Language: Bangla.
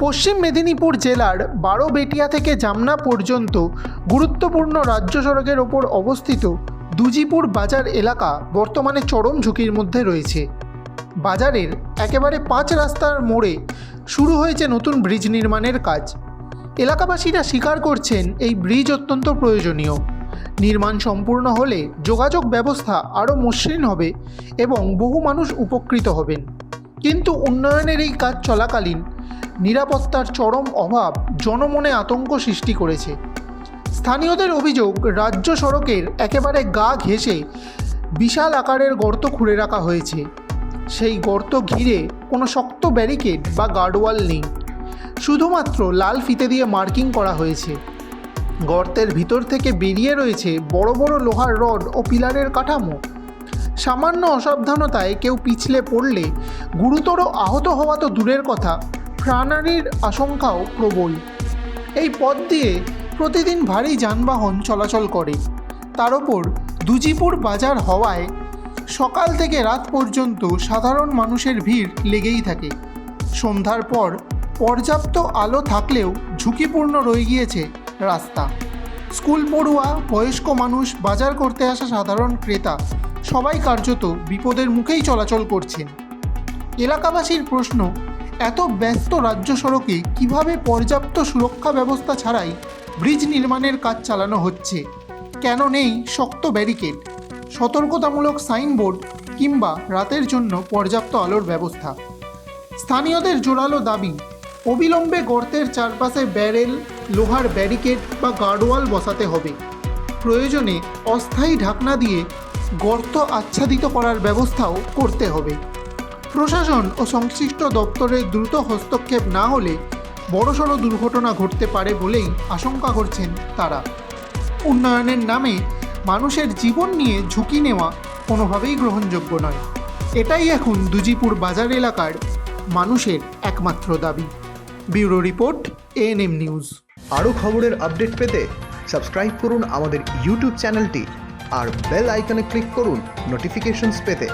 পশ্চিম মেদিনীপুর জেলার বারোবেটিয়া থেকে জামনা পর্যন্ত গুরুত্বপূর্ণ রাজ্য সড়কের ওপর অবস্থিত দুজিপুর বাজার এলাকা বর্তমানে চরম ঝুঁকির মধ্যে রয়েছে। বাজারের একেবারে পাঁচ রাস্তার মোড়ে শুরু হয়েছে নতুন ব্রিজ নির্মাণের কাজ। এলাকাবাসীরা স্বীকার করছেন এই ব্রিজ অত্যন্ত প্রয়োজনীয়। নির্মাণ সম্পূর্ণ হলে যোগাযোগ ব্যবস্থা আরও মসৃণ হবে এবং বহু মানুষ উপকৃত হবেন। কিন্তু উন্নয়নের এই কাজ চলাকালীন নিরাপত্তার চরম অভাব জনমনে আতঙ্ক সৃষ্টি করেছে। স্থানীয়দের অভিযোগ, রাজ্য সড়কের একেবারে গা ঘেঁষে বিশাল আকারের গর্ত খুঁড়ে রাখা হয়েছে। সেই গর্ত ঘিরে কোনো শক্ত ব্যারিকেড বা গার্ডওয়াল নেই। শুধুমাত্র লাল ফিতে দিয়ে মার্কিং করা হয়েছে। গর্তের ভিতর থেকে বেরিয়ে রয়েছে বড় বড় লোহার রড ও পিলারের কাঠামো। সামান্য অসাবধানতায় কেউ পিছলে পড়লে গুরুতর আহত হওয়া তো দূরের কথা। প্রাণহানির আশঙ্কাও প্রবল। এই পথ দিয়ে প্রতিদিন ভারী যানবাহন চলাচল করে। তার ওপর দুজিপুর বাজার হওয়ায় সকাল থেকে রাত পর্যন্ত সাধারণ মানুষের ভিড় লেগেই থাকে। সন্ধ্যার পর পর্যাপ্ত আলো থাকলেও ঝুঁকিপূর্ণ রয়ে গিয়েছে রাস্তা। স্কুল পড়ুয়া, বয়স্ক মানুষ, বাজার করতে আসা সাধারণ ক্রেতা সবাই কার্যত বিপদের মুখেই চলাচল করছেন। এলাকাবাসীর প্রশ্ন এত ব্যস্ত রাজ্য সড়কে কীভাবে পর্যাপ্ত সুরক্ষা ব্যবস্থা ছাড়াই ব্রিজ নির্মাণের কাজ চালানো হচ্ছে? কেন নেই শক্ত ব্যারিকেড? সতর্কতামূলক সাইনবোর্ড কিংবা রাতের জন্য পর্যাপ্ত আলোর ব্যবস্থা? স্থানীয়দের জোরালো দাবি, অবিলম্বে গর্তের চারপাশে ব্যারেল, লোহার ব্যারিকেড বা গার্ডওয়াল বসাতে হবে। প্রয়োজনে অস্থায়ী ঢাকনা দিয়ে গর্ত আচ্ছাদিত করার ব্যবস্থাও করতে হবে। প্রশাসন ও সংশ্লিষ্ট দপ্তরের দ্রুত হস্তক্ষেপ না হলে বড়সড় দুর্ঘটনা ঘটতে পারে বলেই আশঙ্কা করছেন তারা। উন্নয়নের নামে মানুষের জীবন নিয়ে ঝুঁকি নেওয়া কোনোভাবেই গ্রহণযোগ্য নয়। এটাই এখন দুজিপুর বাজার এলাকার মানুষের একমাত্র দাবি। Bureau report, ANM news. আরও খবরের আপডেট পেতে সাবস্ক্রাইব করুন আমাদের ইউটিউব চ্যানেলটি আর বেল আইকনে ক্লিক করুন নোটিফিকেশনস পেতে।